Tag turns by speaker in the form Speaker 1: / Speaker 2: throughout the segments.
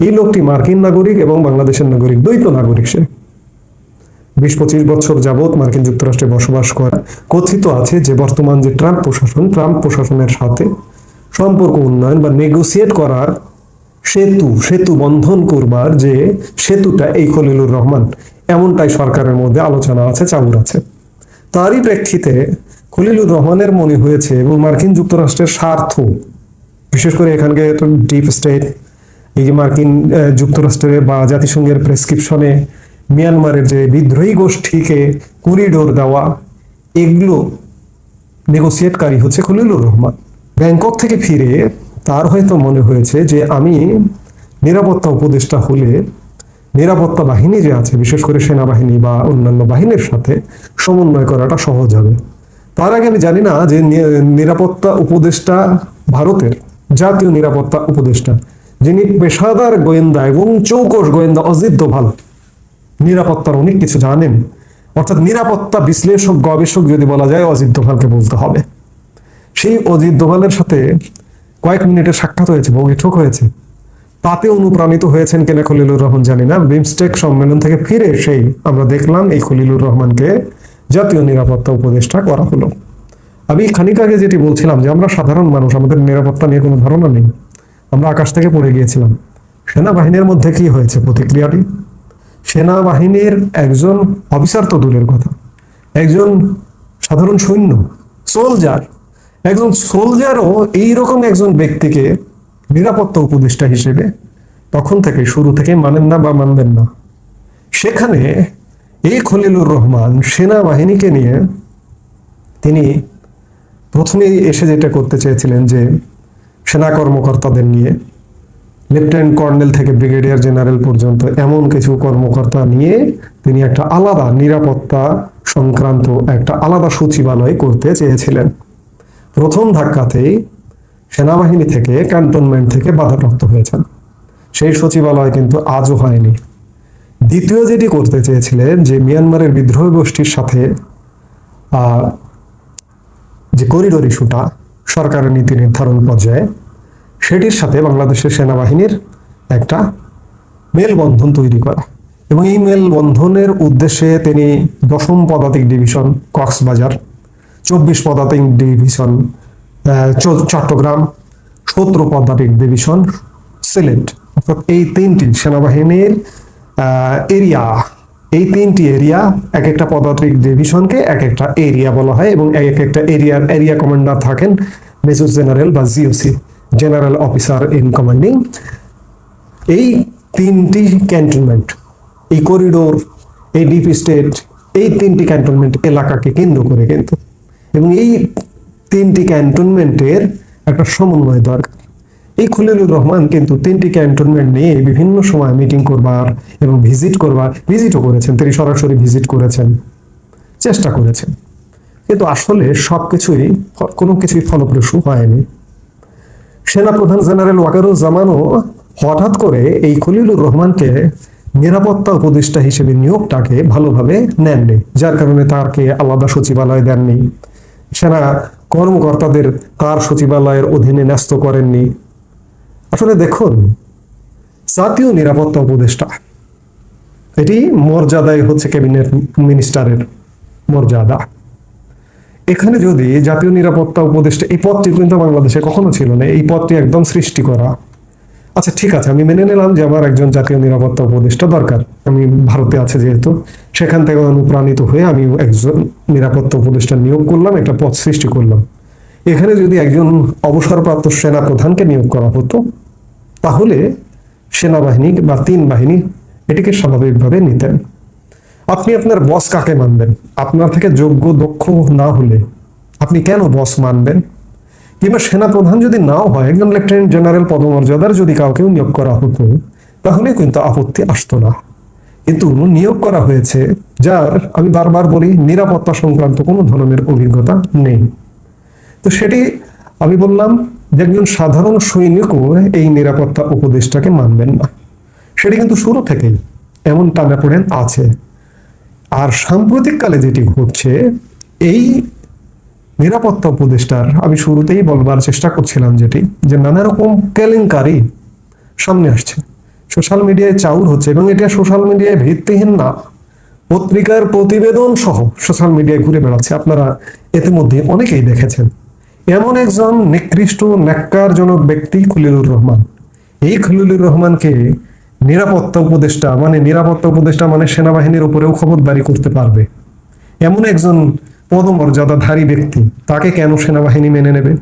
Speaker 1: এই লোকটি মার্কিন নাগরিক এবং বাংলাদেশের নাগরিক, দ্বৈত নাগরিক সে। বিশ পঁচিশ বছর যাবৎ মার্কিন যুক্তরাষ্ট্রে বসবাস করা কথিত আছে যে বর্তমান যে ট্রাম্প প্রশাসন, ট্রাম্প প্রশাসনের সাথে সম্পর্ক উন্নয়ন বা নেগোসিয়েট করার সেতু সেতু বন্ধন করবার যে সেতুটা এই খলিলুর রহমান, এমনটাই সরকারের মধ্যে আলোচনা আছে, চাউর আছে। তারই প্রেক্ষিতে খলিলুর রহমানের মনে হয়েছে এবং মার্কিন যুক্তরাষ্ট্রের স্বার্থ, বিশেষ করে এখানকার ডিপ স্টেট এই যে মার্কিন যুক্তরাষ্ট্রের বা জাতিসংঘের প্রেসক্রিপশনে মিয়ানমারের যে বিদ্রোহী গোষ্ঠীকে করিডোর দেওয়া, এগুলো নেগোসিয়েটকারী হচ্ছে খলিলুর রহমান। ব্যাংকক থেকে ফিরে তার হয়তো মনে হয়েছে যে আমি নিরাপত্তা উপদেষ্টা হলে নিরাপত্তা বাহিনী যে আছে, বিশেষ করে সেনাবাহিনী বা অন্যান্য বাহিনীর সাথে সমন্বয় করাটা সহজ হবে। তার আগে আমি জানি না যে নিরাপত্তা উপদেষ্টা ভারতের জাতীয় নিরাপত্তা উপদেষ্টা যিনি পেশাদার গোয়েন্দা এবং চৌকস গোয়েন্দা অজিত দোভাল। নিরাপত্তার অনেক কিছু জানেন। অর্থাৎ নিরাপত্তা বিশ্লেষক, গবেষক যদি বলা যায়, অজিত দোভালকে বলতে হবে। সেই অজিত দোভালের সাথে কয়েক মিনিটের সাক্ষাৎ হয়েছে, বৈঠক হয়েছে। তাতে অনুপ্রাণিত হয়েছেন কেনা খলিলুর রহমান জানি না। বিমস্টেক সম্মেলন থেকে ফিরে সেই আমরা দেখলাম এই খলিলুর রহমানকে জাতীয় নিরাপত্তা উপদেষ্টা করা হলো। আমি খানিক আগে যেটি বলছিলাম যে, আমরা সাধারণ মানুষ, আমাদের নিরাপত্তা নিয়ে কোনো ধারণা নেই। আমরা আকাশ থেকে পড়ে গিয়েছিলাম। সেনাবাহিনীর মধ্যে কি হয়েছে প্রতিক্রিয়াটি? সেনাবাহিনীর একজন অফিসার তো দূরের কথা। একজন সাধারণ সৈন্য, সোলজার। একজন সোলজারও এইরকম একজন ব্যক্তিকে নিরাপত্তা উপদেষ্টা হিসেবে তখন থেকে, শুরু থেকে মানেন না বা মানবেন না। সেখানে এই খলিলুর রহমান সেনাবাহিনীকে নিয়ে তিনি প্রথমেই এসে যেটা করতে চেয়েছিলেন যে সেনা কর্মকর্তাদের নিয়ে লেফটেন্যান্ট কর্নেল থেকে ব্রিগেডিয়ার জেনারেল পর্যন্ত এমন কিছু কর্মকর্তা নিয়ে তিনি একটা আলাদা নিরাপত্তা সংক্রান্ত একটা আলাদা সচিবালয় করতে চেয়েছিলেন। প্রথম ধাক্কাতেই সেনাবাহিনী থেকে ক্যান্টনমেন্ট থেকে বাধাপ্রাপ্ত হয়েছেন। সেই সচিবালয় কিন্তু আজও হয়নি। দ্বিতীয় যেটি করতে চেয়েছিলেন, যে মিয়ানমারের বিদ্রোহ গোষ্ঠীর সাথে যে করিডোর ইস্যুটা সরকারের নীতি নির্ধারণ পর্যায়ে সেটির সাথে বাংলাদেশের সেনাবাহিনীর একটা মেলবন্ধন তৈরি করা। এবং এই মেলবন্ধনের উদ্দেশ্যে তিনি দশম পদাতিক ডিভিশন, কক্সবাজার, চব্বিশ পদাতিক ডিভিশন চট্টগ্রাম, সতেরো পদাতিক ডিভিশন, সিলেট। অর্থাৎ এই তিনটি সেনাবাহিনীর এরিয়া, এই তিনটি এরিয়া এক একটা পদাতিক ডিভিশনকে এক একটা এরিয়া বলা হয় এবং এক একটা এরিয়ার, এরিয়া কমান্ডার থাকেন মেজর জেনারেল বা GOC. General officer in commanding এই তিনটি ক্যান্টনমেন্ট এই করিডোর এই ডিপ স্টেট এই তিনটি ক্যান্টনমেন্ট এলাকাকে কেন্দ্র করে কিন্তু এবং এই তিনটি ক্যান্টনমেন্টের একটা সমন্বয় দরকার। এই খলিলুর রহমান কিন্তু তিনটি ক্যান্টনমেন্ট নিয়ে বিভিন্ন সময় মিটিং করবার এবং ভিজিট করবার ভিজিটও করেছেন, তিনি সরাসরি ভিজিট করেছেন, চেষ্টা করেছেন। কিন্তু আসলে সবকিছুই ফ- কোনো কিছুই ফলপ্রসূ হয়নি। সেনাপ্রধান জেনারেল ওয়াকারুজ্জামানও হঠাৎ করে এই খলিলুর রহমানকে নিরাপত্তা উপদেষ্টা হিসেবে নিয়োগটাকে ভালোভাবে নেননি, যার কারণে তাকে আলাদা সচিবালয় দেননি। সেনা কর্মকর্তাদের তার সচিবালয়ের অধীনে ন্যস্ত করেননি। আসলে দেখুন, জাতীয় নিরাপত্তা উপদেষ্টা, এটি মর্যাদায় হচ্ছে ক্যাবিনেট মিনিস্টারের মর্যাদা। এখানে যদি জাতীয় নিরাপত্তা উপদেষ্টা, এই পদটি কিন্তু বাংলাদেশে কখনো ছিল না, এই পদটি একদম সৃষ্টি করা। আচ্ছা ঠিক আছে, আমি মেনে নিলাম যে আমার একজন জাতীয় নিরাপত্তা উপদেষ্টা দরকার। আমি ভারতে আছে যেহেতু, সেখান থেকে অনুপ্রাণিত হয়ে আমি একজন নিরাপত্তা উপদেষ্টা নিয়োগ করলাম, একটা পদ সৃষ্টি করলাম। এখানে যদি একজন অবসরপ্রাপ্ত সেনা প্রধানকে নিয়োগ করা হতো, তাহলে সেনাবাহিনী বা তিন বাহিনী এটিকে স্বাভাবিকভাবে নিতেন। আপনি আপনার বস কাকে মানবেন? আপনার থেকে যোগ্য, দক্ষ না হলে আপনি কেন বস মানবেন? কিংবা সেনাপ্রধান যদি নাও হয়, একজন লেফটেন্যান্ট জেনারেল পদমর্যাদার যদি কাউকেও নিয়োগ করা হতো, তাহলে কিন্তু আপত্তি আসতো না। কিন্তু নিয়োগ করা হয়েছে, যার, আমি বারবার বলি, নিরাপত্তা সংক্রান্ত কোনো ধরনের অভিজ্ঞতা নেই। তো সেটি আমি বললাম যে একজন সাধারণ সৈনিকও এই নিরাপত্তা উপদেশটাকে মানবেন না। সেটি কিন্তু শুরু থেকেই এমন টানাপোড়েন আছে। আর সাম্প্রতিককালে যেটি ঘটছে, এই নিরাপত্তা উপদেষ্টার, আমি শুরুতেই বলবার চেষ্টা করছিলাম যেটি, যে নানা রকম কেলেঙ্কারি সামনে আসছে। সোশ্যাল মিডিয়ায় চাউর হচ্ছে এবং এটা সোশ্যাল মিডিয়ায় ভিত্তিহীন না। পত্রিকার প্রতিবেদন সহ সোশ্যাল মিডিয়ায় ঘুরে বেড়াচ্ছে। আপনারা ইতিমধ্যে অনেকেই দেখেছেন। এমন একজন নিকৃষ্ট, ন্যাক্কারজনক ব্যক্তি খলিলুর রহমান। এই খলিলুর রহমানকে নিরাপত্তা উপদেষ্টা মানে নিরাপত্তা উপদেষ্টা মানে সেনাবাহিনীর উপরেও খবরদারি করতে পারবে। এমন একজন পদমর্যাদাধারী ব্যক্তি, তাকে কেন সেনাবাহিনী মেনে নেবে?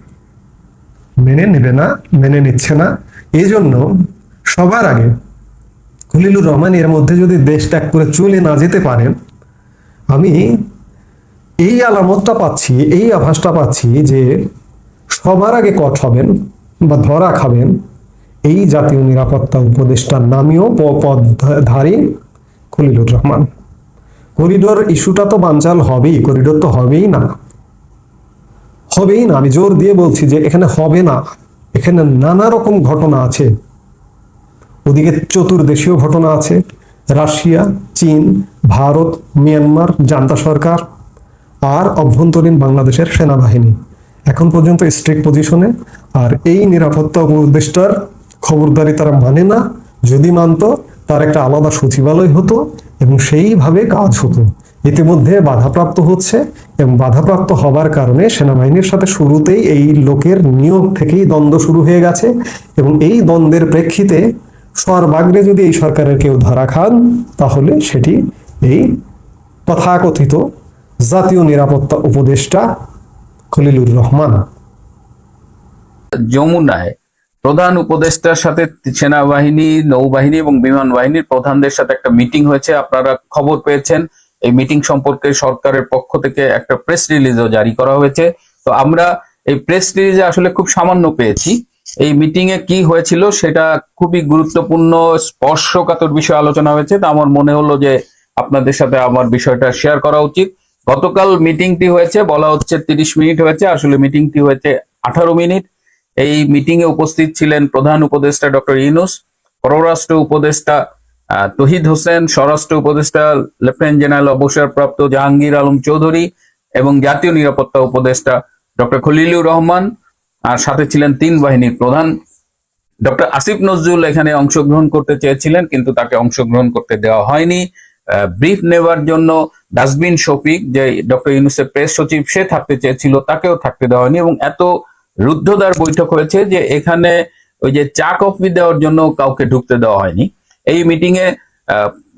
Speaker 1: মেনে নেবে না, মেনে নিচ্ছে না। এই জন্য সবার আগে খলিলুর রহমান এর মধ্যে যদি দেশ ত্যাগ করে চলে না যেতে পারেন, আমি এই আলামতটা পাচ্ছি, এই আভাসটা পাচ্ছি যে সবার আগে কট হবেন বা ধরা খাবেন এই জাতীয় নিরাপত্তা উপদেষ্টার নামীয় প- পদধারী খলিলুর রহমান। করিডোর ইস্যুটা তো বানচাল হবেই, করিডোর তো হবেই না। হবেই না, আমি জোর দিয়ে বলছি যে এখানে হবে না। এখানে নানা রকম ঘটনা আছে। ওদিকে চতুর্দেশীয় ঘটনা আছে। রাশিয়া, চীন, ভারত, মিয়ানমার, জান্তা সরকার আর অভ্যন্তরীণ বাংলাদেশের সেনাবাহিনী। এখন পর্যন্ত স্ট্রিক পজিশনে আর এই নিরাপত্তা উপদেষ্টার খবরদারি তারা মানে না। যদি মানতো, তার একটা আলাদা সচিবালয় হতো এবং সেইভাবে কাজ হতো। ইতিমধ্যে বাধাপ্রাপ্ত হচ্ছে এবং বাধাপ্রাপ্ত হবার কারণে সেনাবাহিনীর সাথে শুরুতেই এই লোকের নিয়োগ থেকেই দ্বন্দ্ব শুরু হয়ে গেছে এবং এই দ্বন্দ্বের প্রেক্ষিতে সর্বাগ্রে যদি এই সরকারের কেউ ধরা খান, তাহলে সেটি এই তথাকথিত জাতীয় নিরাপত্তা উপদেষ্টা খলিলুর রহমান।
Speaker 2: যমুনায় প্রধান উপদেষ্টার সাথে সেনাবাহিনী, নৌবাহিনী এবং বিমান বাহিনীর প্রধানদের সাথে একটা মিটিং হয়েছে। আপনারা খবর পেয়েছেন। এই মিটিং সম্পর্কে সরকারের পক্ষ থেকে একটা প্রেস রিলিজও জারি করা হয়েছে। তো আমরা এই প্রেস রিলিজে আসলে খুব সামান্য পেয়েছি। এই মিটিং এ কি হয়েছিল সেটা খুবই গুরুত্বপূর্ণ, স্পর্শকাতর বিষয় আলোচনা হয়েছে। তো আমার মনে হলো যে আপনাদের সাথে আমার বিষয়টা শেয়ার করা উচিত। গতকাল মিটিংটি হয়েছে, বলা হচ্ছে তিরিশ মিনিট হয়েছে। আসলে মিটিংটি হয়েছে আঠারো মিনিট। এই মিটিং এ উপস্থিত ছিলেন প্রধান উপদেষ্টা ডক্টর ইউনুস, পররাষ্ট্র উপদেষ্টা তহিদ হোসেন, স্বরাষ্ট্র উপদেষ্টা, লেফটেন্যান্ট জেনারেল অবসরপ্রাপ্ত জাহাঙ্গীর আলম চৌধুরী এবং জাতীয় নিরাপত্তা উপদেষ্টা ডক্টর খলিলুর রহমান, আর সাথে ছিলেন তিন বাহিনীর প্রধান। ডক্টর আসিফ নজরুল এখানে অংশগ্রহণ করতে চেয়েছিলেন, কিন্তু তাকে অংশগ্রহণ করতে দেওয়া হয়নি। ব্রিফ নেওয়ার জন্য ডাস্টবিন শফিক, যে ডক্টর ইউনুসের প্রেস সচিব, সে থাকতে চেয়েছিল, তাকেও থাকতে দেওয়া হয়নি এবং এত রুদ্ধদ্বার বৈঠক হয়েছে যে এখানে ওই যে চা কফি দেওয়ার জন্য কাউকে ঢুকতে দেওয়া হয়নি। এই মিটিং এ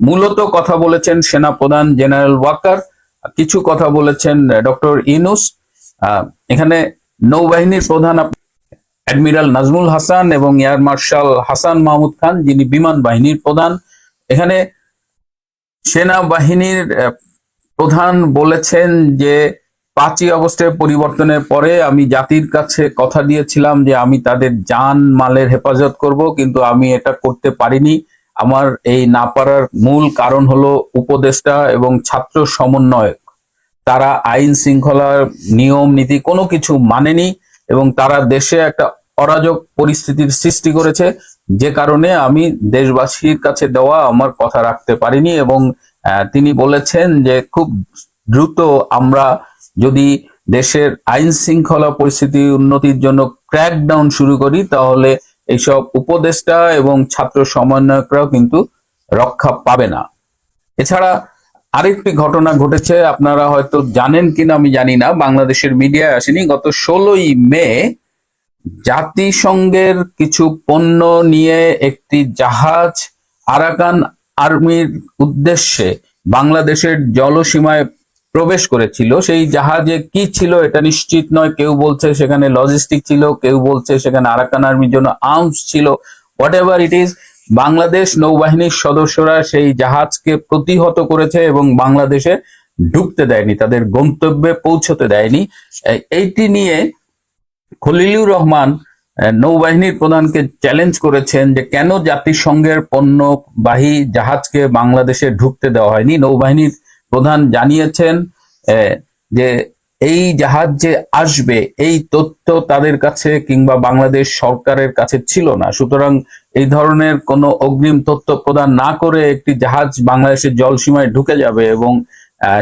Speaker 2: মূলত কথা বলেছেন সেনা প্রধান জেনারেল ওয়াকার কিছু কথা বলেছেন ডক্টর ইউনুস। আহ, এখানে নৌবাহিনীর প্রধান অ্যাডমিরাল নাজমুল হাসান এবং এয়ার মার্শাল হাসান মাহমুদ খান যিনি বিমান বাহিনীর প্রধান। এখানে সেনাবাহিনীর প্রধান বলেছেন যে পাঁচই আগস্টের পরিবর্তনের পরে আমি জাতির কাছে কথা দিয়েছিলাম যে আমি তাদের জান মালের হেফাজত করব, কিন্তু আমি এটা করতে পারিনি। আমার এই না পারার মূল কারণ হলো উপদেষ্টা এবং ছাত্র সমন্বয়ক। তারা আইন শৃঙ্খলার নিয়ম, নীতি কোনো কিছু মানেনি এবং তারা দেশে একটা অরাজক পরিস্থিতির সৃষ্টি করেছে, যে কারণে আমি দেশবাসীর কাছে দেওয়া আমার কথা রাখতে পারিনি এবং তিনি বলেছেন যে খুব দ্রুত আমরা যদি দেশের আইন শৃঙ্খলা পরিস্থিতি উন্নতির জন্য ক্র্যাকডাউন শুরু করি, তাহলে এইসব উপদেষ্টা এবং ছাত্র সমন্বয়করাও কিন্তু রক্ষা পাবে না। এছাড়া আরেকটি ঘটনা ঘটেছে, আপনারা হয়তো জানেন কিনা আমি জানি না, বাংলাদেশের মিডিয়ায় আসেনি। গত ষোলোই মে জাতিসংঘের কিছু পণ্য নিয়ে একটি জাহাজ আরাকান আর্মির উদ্দেশ্যে বাংলাদেশের জলসীমায় প্রবেশ করেছিল, সেই জাহাজে কি ছিল এটা নিশ্চিত নয়। কেউ বলছে সেখানে লজিস্টিক ছিল, কেউ বলছে সেখানে আরাকান আর্মির জন্য আর্মস ছিল। Whatever it is Bangladesh নৌবাহিনীর সদস্যরা সেই জাহাজকে প্রতিহত করেছে এবং বাংলাদেশে ঢুকতে দেয়নি, তাদের গন্তব্যে পৌঁছতে দেয়নি। এইটি নিয়ে খলিলুর রহমান নৌবাহিনীর প্রধানকে চ্যালেঞ্জ করেছেন যে কেন জাতিসংঘের পণ্যবাহী জাহাজকে বাংলাদেশে ঢুকতে দেওয়া হয়নি। নৌবাহিনীর প্রধান জানিয়েছেন যে এই জাহাজ যে আসবে, এই তথ্য তাদের কাছে কিংবা বাংলাদেশ সরকারের কাছে ছিল না। সুতরাং এই ধরনের কোনো অগ্রিম তথ্য প্রদান না করে একটি জাহাজ বাংলাদেশের জলসীমায় ঢুকে যাবে এবং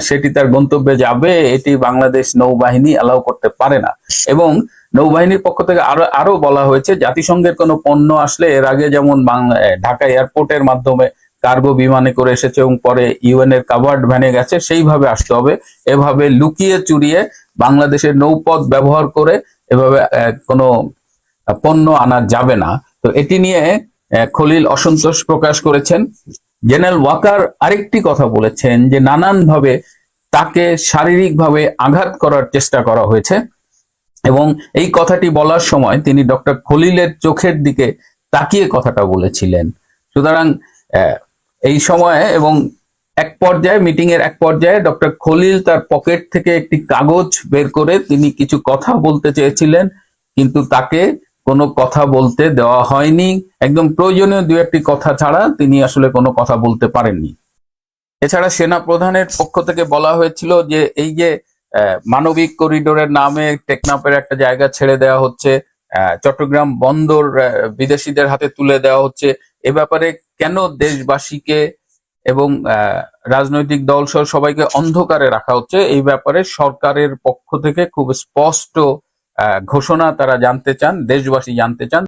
Speaker 2: সেটি তার গন্তব্যে যাবে, এটি বাংলাদেশ নৌবাহিনী অ্যালাউ করতে পারে না। এবং নৌবাহিনীর পক্ষ থেকে আরও আরও বলা হয়েছে, জাতিসংঘের কোনো পণ্য আসলে এর আগে যেমন ঢাকা এয়ারপোর্টের মাধ্যমে কার্গো বিমানে করে এসেছে এবং পরে ইউএন এর কাভার্ড ভ্যানে গেছে, সেইভাবে আসতে হবে। এভাবে লুকিয়ে চুরিয়ে বাংলাদেশের নৌপথ ব্যবহার করে এভাবে কোনো পণ্য আনা যাবে না। তো এটি নিয়ে খলিল অসন্তোষ প্রকাশ করেছেন। জেনারেল ওয়াকার আরেকটি কথা বলেছেন যে, নানানভাবে তাকে শারীরিকভাবে আঘাত করার চেষ্টা করা হয়েছে এবং এই কথাটি বলার সময় তিনি ডক্টর খলিলের চোখের দিকে তাকিয়ে কথাটা বলেছিলেন। সুতরাং এই সময়ে এবং এক পর্যায়ে মিটিং এর এক পর্যায়ে ডক্টর খলিল তার পকেট থেকে একটি কাগজ বের করে তিনি কিছু কথা বলতে চেয়েছিলেন, কিন্তু তাকে কোনো কথা বলতে দেওয়া হয়নি। একদম প্রয়োজনীয় দু একটি কথা ছাড়া তিনি আসলে কোনো কথা বলতে পারেননি। এছাড়া সেনা প্রধানের পক্ষ থেকে বলা হয়েছিল যে, এই যে মানবিক করিডোরের নামে টেকনাফের একটা জায়গা ছেড়ে দেওয়া হচ্ছে চট্টগ্রাম বন্দর বিদেশিদের হাতে তুলে দেওয়া হচ্ছে এ ব্যাপারে কেন দেশবাসীকে এবং রাজনৈতিক দল সহ সবাইকে অন্ধকারে রাখা হচ্ছে, এই ব্যাপারে সরকারের পক্ষ থেকে খুব স্পষ্ট ঘোষণা তারা জানতে চান, দেশবাসী জানতে চান।